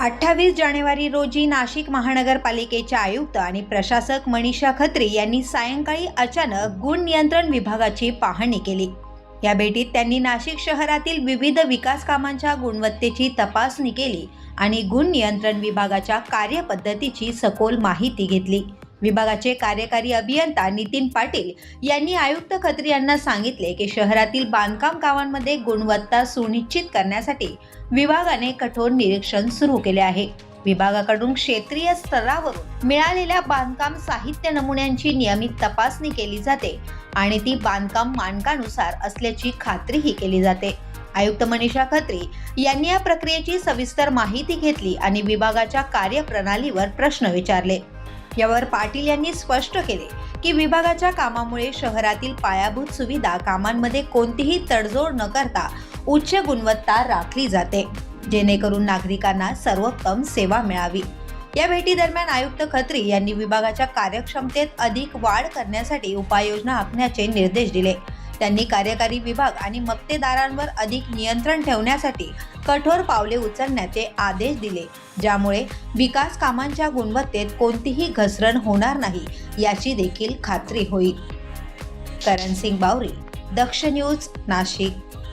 अठ्ठावीस जानेवारी रोजी नाशिक महानगरपालिकेचे आयुक्त आणि प्रशासक मनीषा खत्री यांनी सायंकाळी अचानक गुण नियंत्रण विभागाची पाहणी केली. या भेटीत त्यांनी नाशिक शहरातील विविध विकास कामांच्या गुणवत्तेची तपासणी केली आणि गुण नियंत्रण विभागाच्या कार्यपद्धतीची सखोल माहिती घेतली. विभागाचे कार्यकारी अभियंता नितीन पाटील यांनी आयुक्त खत्री यांना सांगितले की शहरातील बांधकाम कामांमध्ये गुणवत्ता सुनिश्चित करण्यासाठी विभागाने कठोर निरीक्षण सुरू केले आहे. विभागाकडून क्षेत्रीय स्तरावरून मिळालेल्या बांधकाम साहित्य नमुन्यांची नियमित तपासणी केली जाते आणि ती बांधकाम मानकानुसार असल्याची खात्रीही केली जाते. आयुक्त मनीषा खत्री यांनी या प्रक्रियेची सविस्तर माहिती घेतली आणि विभागाच्या कार्यप्रणालीवर प्रश्न विचारले. यावर पाटील यांनी स्पष्ट केले की विभागाच्या कामामुळे शहरातील पायाभूत सुविधा कामांमध्ये कोणतीही तडजोड न करता उच्च गुणवत्ता राखली जाते जेणेकरून नागरिकांना सर्वोत्तम सेवा मिळावी. या भेटी दरम्यान आयुक्त खत्री यांनी विभागाच्या कार्यक्षमतेत अधिक वाढ करण्यासाठी उपाययोजना आखण्याचे निर्देश दिले. त्यांनी कार्यकारी विभाग आणि मक्तेदारांवर अधिक नियंत्रण ठेवण्यासाठी कठोर पावले उचलण्याचे आदेश दिले ज्यामुळे विकास कामांच्या गुणवत्तेत कोणतीही घसरण होणार नाही याची देखील खात्री होईल. करण सिंग बावरी दक्ष न्यूज नाशिक.